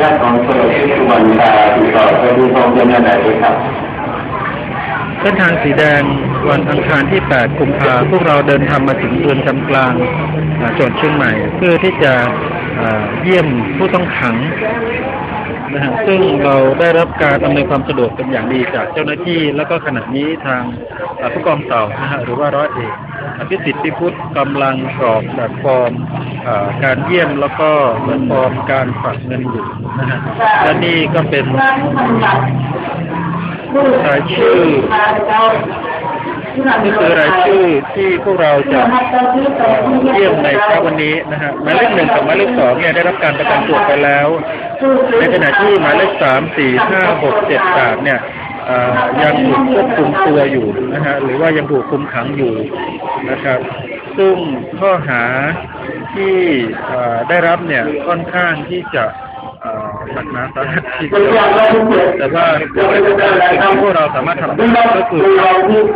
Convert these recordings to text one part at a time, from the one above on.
ญาติของเปิดที่สุวรรณตาติดต่อไปดูทองเจ้าหน้าที่ครับเส้นทางสีแดงวันอังคารที่ 8 กุมภาพวกเราเดินทางมาถึงเรือนจำกลางจังหวัดเชียงใหม่ เพื่อที่จะ เยี่ยมผู้ต้องขังนะฮะซึ่งเราได้รับการอำนวยความสะดวกเป็นอย่างดีจากเจ้าหน้าที่ แล้วก็ขณะนี้ทางอาผู้กองเต่านะฮะหรือว่าร้อยเอกอภิสิทธิ์พิพุทธกำลังกรอกแบบฟอร์มการเยี่ยมแล้วก็แบบฟอร์มการฝากเงินอยู่นะฮะและนี่ก็เป็นรายชื่อ นี่คือรายชื่อที่พวกเราจะเยี่ยมในเช้าวันนี้นะฮะหมายเลขหนึ่งกับหมายเลขสองเนี่ยได้รับการประกันตัวไปแล้ว ในขณะที่หมายเลขสามสี่ห้าหกเจ็ดแปดเนี่ยเอ่อยังถูกควบคุมตัวอยู่นะฮะหรือว่ายังถูกคุมขังอยู่นะครับ ซึ่งข้อหาที่ได้รับเนี่ยค่อนข้างที่จะ เอ่อหนักหนาสาหัสทีเดียวแต่ว่าสิ่งที่พวกเราสามารถทำได้ก็คือ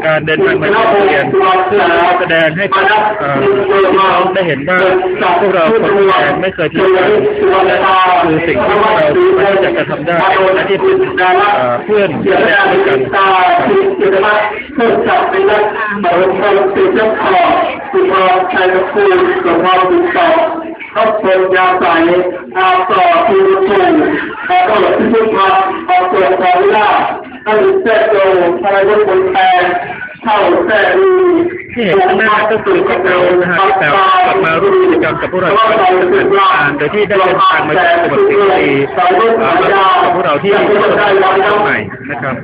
การเดินทางมาที่เรียนเพื่อแสดงให้กับเอ่อพี่น้องได้เห็นว่าพวกเราคนแทนไม่เคยทิ้งกันและคือสิ่งที่พวกเราสามารถที่จะกระทำได้และที่เป็นเอ่อเพื่อนและด้วยกันครับ ยภูมิกับเราติดต่อเขาเปิดยาใสอาต่อที่รูทูอาต่อที่ทุกมาเอาตัวสองล่าตั้งเส้นโตอะไรก็คนแทนเข้าแท้ดีที่เห็นข้างหน้าก็คือพวกเรานะฮะที่แบบกลับมาร่วมกิจกรรมกับพวกเราที่เป็นสถานการณ์โดยที่ได้เดินทางมาจากจังหวัดสิงห์บุรีอ่ามากับพวกเราที่จังหวัดเชียงใหม่นะครับ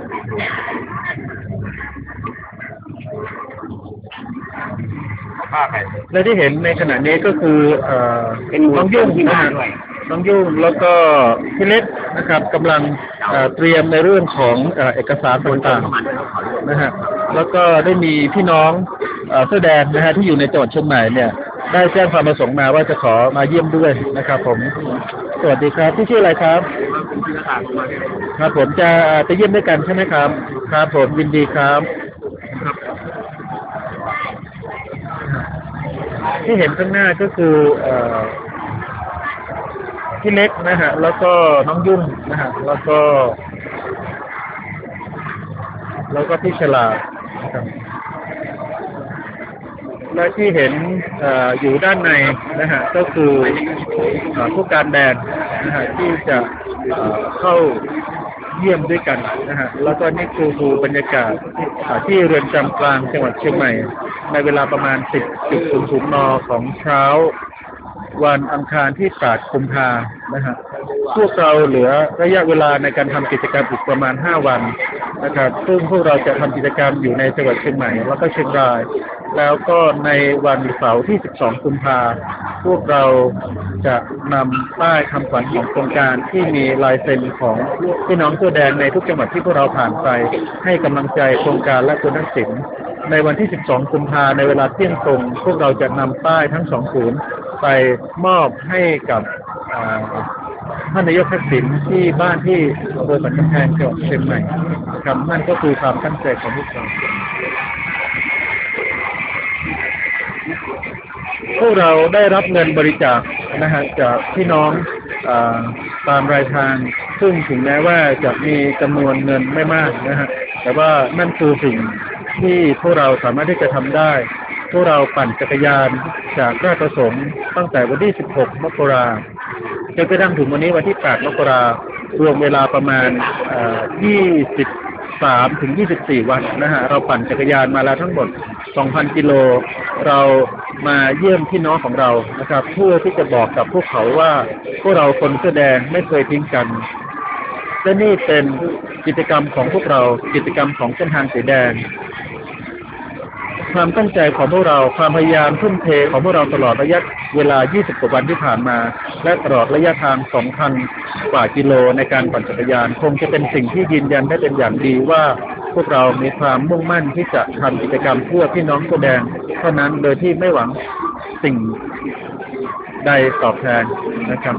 และที่เห็นในขณะนี้ก็คือเอ่อน้องยุ่งนะฮะน้องยุ่งแล้วก็พี่เล็กนะครับกำลังเอ่อเตรียมในเรื่องของเอ่อเอกสารต่างๆนะฮะแล้วก็ได้มีพี่น้องเอ่อเสื้อแดงนะฮะที่อยู่ในจังหวัดเชียงใหม่เนี่ย ได้แจ้งความประสงค์มาว่าจะขอมาเยี่ยมด้วยนะครับ ผม สวัสดีครับที่ชื่ออะไรครับครับผมจะไปเยี่ยมด้วยกันใช่ไหมครับ ครับผมยินดีครับ ที่เห็นข้างหน้าก็คือเอพี่เล็กนะฮะ แล้วก็น้องยุ่งนะฮะ แล้วก็ แล้วก็พี่ฉลาดนะครับและที่เห็นออยู่ด้านในนะฮะก็คืออผู้การแดนนะฮะที่จะเเข้าเยี่ยมด้วยกันนะฮะแล้วก็นี่คือดูบรรยากาศที่เรือนจำกลางจังหวัดเชียงใหม่ ในเวลาประมาณ 10.00 น ของเช้า วันอังคารที่ 8 กุมภานะฮะพวกเราเหลือระยะเวลาในการทำกิจกรรมอีกประมาณ 5 วันนะครับ ซึ่งพวกเราจะทำกิจกรรมอยู่ในจังหวัดเชียงใหม่ แล้วก็เชียงราย แล้วก็ในวันเสาร์ที่ 12 กุมภาพวกเราจะนำป้ายคำขวัญของโครงการที่มีลายเซ็นของพี่น้องตัวแดงในทุกจังหวัดที่พวกเราผ่านไป ให้กำลังใจโครงการและคุณทักษิณ ในวันที่ 12 กุมภาในเวลาเที่ยงตรง พวกเราจะนำป้ายทั้งสองศูนย์ไปมอบให้กับท่านนายกทักษิณที่บ้านที่อำเภอสันกำแพงจังหวัดเชียงใหม่ครับนั่นก็คือความตั้งใจของพวกเราพวกเราได้รับเงินบริจาคนะฮะจากพี่น้องอตามรายทาง ซึ่งถึงแม้ว่าจะมีจำนวนเงินไม่มากนะฮะแต่ว่านั่นคือสิ่ง ที่พวกเราสามารถที่จะทำได้ พวกเราปั่นจักรยานจากราชประสงค์ตั้งแต่วันที่ 16 มกราจนกระทั่งถึงวันนี้วันที่ 8 มกรารวมเวลาประมาณ 23 ถึง 24 วันนะฮะ เราปั่นจักรยานมาแล้วทั้งหมด 2,000 กิโล เรามาเยี่ยมพี่น้องของเรานะครับ เพื่อที่จะบอกกับพวกเขาว่า พวกเราคนเสื้อแดงไม่เคยทิ้งกันและนี่เป็นกิจกรรมของพวกเรา กิจกรรมของเส้นทางสีแดง ความตั้งใจของพวกเราความพยายามทุ่มเทของพวกเราตลอดระยะเวลา 20 กว่าวันที่ผ่านมา และตลอดระยะทาง 2,000 กว่ากิโลในการปั่นจักรยาน คงจะเป็นสิ่งที่ยืนยันได้เป็นอย่างดีว่าพวกเรามีความมุ่งมั่นที่จะทำกิจกรรมเพื่อพี่น้องแสอแดงเท่านั้นโดยที่ไม่หวังสิ่งใดตอบแทนนะครับ